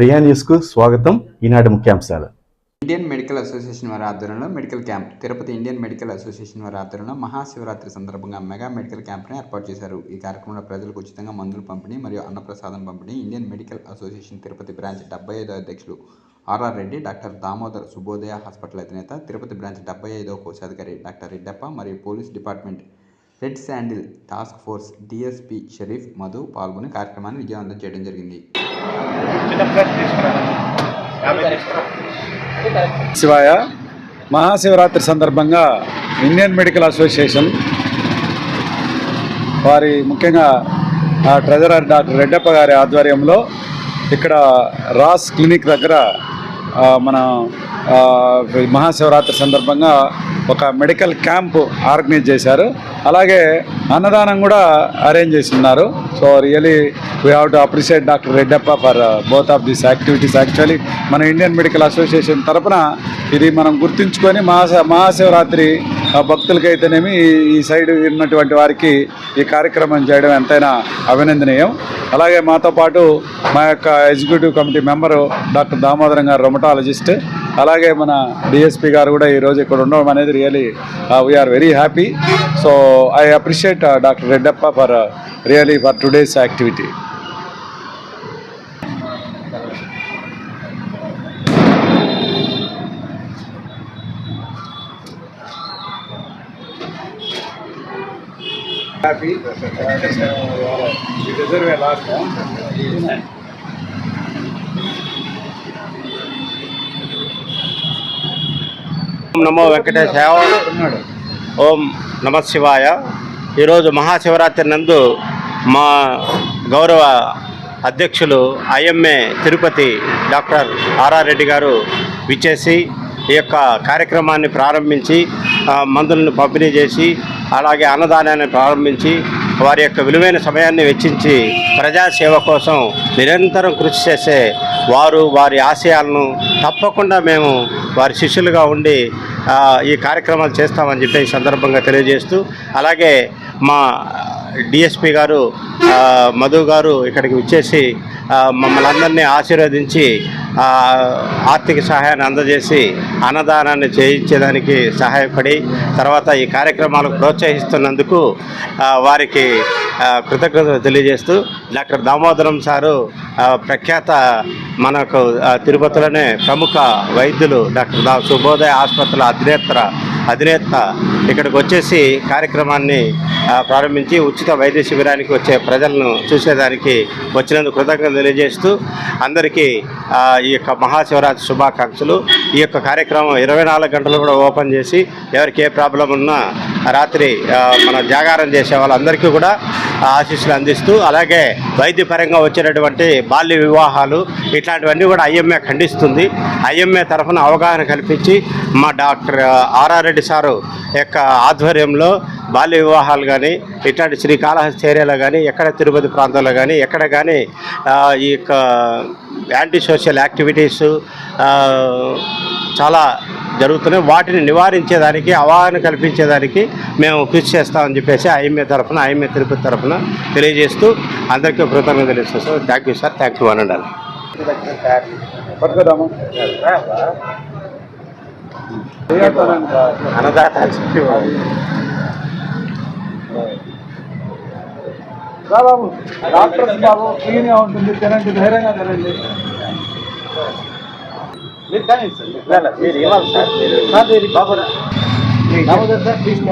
ప్రియా న్యూస్కు స్వాగతం. ఈనాటి ముఖ్యాంశాలు. ఇండియన్ మెడికల్ అసోసియేషన్ వారి ఆధ్వర్యంలో medical camp Tirupati Indian medical association వారి ఆధ్వర్యంలో మహాశివరాత్రి సందర్భంగా మెగా మెడికల్ క్యాంప్ని ఏర్పాటు చేశారు. ఈ కార్యక్రమంలో ప్రజలకు ఉచితంగా మందులు పంపిణీ మరియు అన్నప్రసాదం పంపిణీ Indian medical association Tirupati branch డెబ్బై ఐదో అధ్యక్షులు R R Reddy doctor Damodar Subhodaya hospital అధినేత తిరుపతి బ్రాంచ్ డెబ్బై ఐదో కోశాధికారి డాక్టర్ రెడ్డప్ప మరియు police department red sandal task force DSP Sharif Madhu పాల్గొని కార్యక్రమాన్ని విజయవంతం చేయడం జరిగింది. శివాయ మహాశివరాత్రి సందర్భంగా ఇండియన్ మెడికల్ అసోసియేషన్ వారి ముఖ్యంగా ఆ ట్రెజరర్ డాక్టర్ రెడ్డప్ప గారి ఆధ్వర్యంలో ఇక్కడ రాస్ క్లినిక్ దగ్గర మన మహాశివరాత్రి సందర్భంగా ఒక మెడికల్ క్యాంప్ ఆర్గనైజ్ చేశారు. అలాగే అన్నదానం కూడా అరేంజ్ చేసి ఉన్నారు so really we have to appreciate doctor Reddappa for both of this activities. Actually మన ఇండియన్ మెడికల్ అసోసియేషన్ తరపున ఇది మనం గుర్తుంచుకొని మహా మహాశివరాత్రి ఆ, భక్తులకైతేనేమి ఈ సైడ్ ఉన్నటువంటి వారికి ఈ కార్యక్రమం చేయడం ఎంతైనా అభినందనీయం. అలాగే మాతో పాటు మా యొక్క executive committee member doctor Damodaram గారు రొమటాలజిస్ట్. అలాగే మన డిఎస్పి గారు కూడా ఈరోజు ఇక్కడ ఉండడం అనేది really we are very happy so I appreciate doctor Reddappa for really for today's activity happy last నమో వెంకటేశాయ. ఓం నమ శివాయ. ఈరోజు మహాశివరాత్రి నందు మా గౌరవ అధ్యక్షులు ఐఎంఏ తిరుపతి డాక్టర్ ఆర్ఆర్రెడ్డి గారు విచ్చేసి ఈ యొక్క కార్యక్రమాన్ని ప్రారంభించి మందులను పంపిణీ చేసి అలాగే అన్నదానాన్ని ప్రారంభించి వారి యొక్క విలువైన సమయాన్ని వెచ్చించి ప్రజాసేవ కోసం నిరంతరం కృషి చేసే వారు వారి ఆశయాలను తప్పకుండా మేము వారి శిష్యులుగా ఉండి ఈ కార్యక్రమాలు చేస్తామని చెప్పి సందర్భంగా తెలియజేస్తూ అలాగే మా డిఎస్పి గారు మధు గారు ఇక్కడికి వచ్చేసి మమ్మల్ని అందరినీ ఆశీర్వదించి ఆర్థిక సహాయాన్ని అందజేసి అన్నదానాన్ని చేయించేదానికి సహాయపడి తర్వాత ఈ కార్యక్రమాలకు ప్రోత్సహిస్తున్నందుకు వారికి కృతజ్ఞతలు తెలియజేస్తూ డాక్టర్ దామోదరం సారు ప్రఖ్యాత మనకు తిరుపతిలోనే ప్రముఖ వైద్యులు డాక్టర్ దా శుభోదయ ఆసుపత్రుల అధినేత్ర అధినేత ఇక్కడికి వచ్చేసి కార్యక్రమాన్ని ప్రారంభించి ఉచిత వైద్య శిబిరానికి వచ్చే ప్రజలను చూసేదానికి వచ్చినందుకు కృతజ్ఞత తెలియజేస్తూ అందరికీ ఈ యొక్క మహాశివరాత్రి శుభాకాంక్షలు. ఈ యొక్క కార్యక్రమం ఇరవై నాలుగు గంటలు కూడా ఓపెన్ చేసి ఎవరికి ఏ ప్రాబ్లం ఉన్నా రాత్రి మన జాగారం చేసే వాళ్ళందరికీ కూడా ఆశీస్సులు అందిస్తూ అలాగే వైద్యపరంగా వచ్చినటువంటి బాల్య వివాహాలు ఇట్లాంటివన్నీ కూడా ఐఎంఏ ఖండిస్తుంది. ఐఎంఏ తరఫున అవగాహన కల్పించి మా డాక్టర్ ఆర్ఆర్ రెడ్డి సారు యొక్క ఆధ్వర్యంలో బాల్య వివాహాలు కానీ ఇట్లాంటి శ్రీకాళహస్తి ఏరియాలో కానీ ఎక్కడ తిరుపతి ప్రాంతంలో కానీ ఎక్కడ కానీ ఈ యొక్క యాంటీ సోషల్ యాక్టివిటీస్ చాలా జరుగుతున్నాయి. వాటిని నివారించేదానికి అవగాహన కల్పించేదానికి మేము కృషి చేస్తామని చెప్పేసి ఐఎంఏ తరఫున ఐఎంఏ తిరుపతి తరఫున తెలియజేస్తూ అందరికీ కృతజ్ఞతలు తెలియజేస్తాం thank you sir thank you అనండి పట్టుకోదామా అన్నదాత రా బాబు డాక్టర్స్ బాబు క్లీన్గా ఉంటుంది తినండి ధైర్యంగా తినండి. మీరు ఇవ్వాలి సార్ దామోదర్ సార్ ప్లీజ్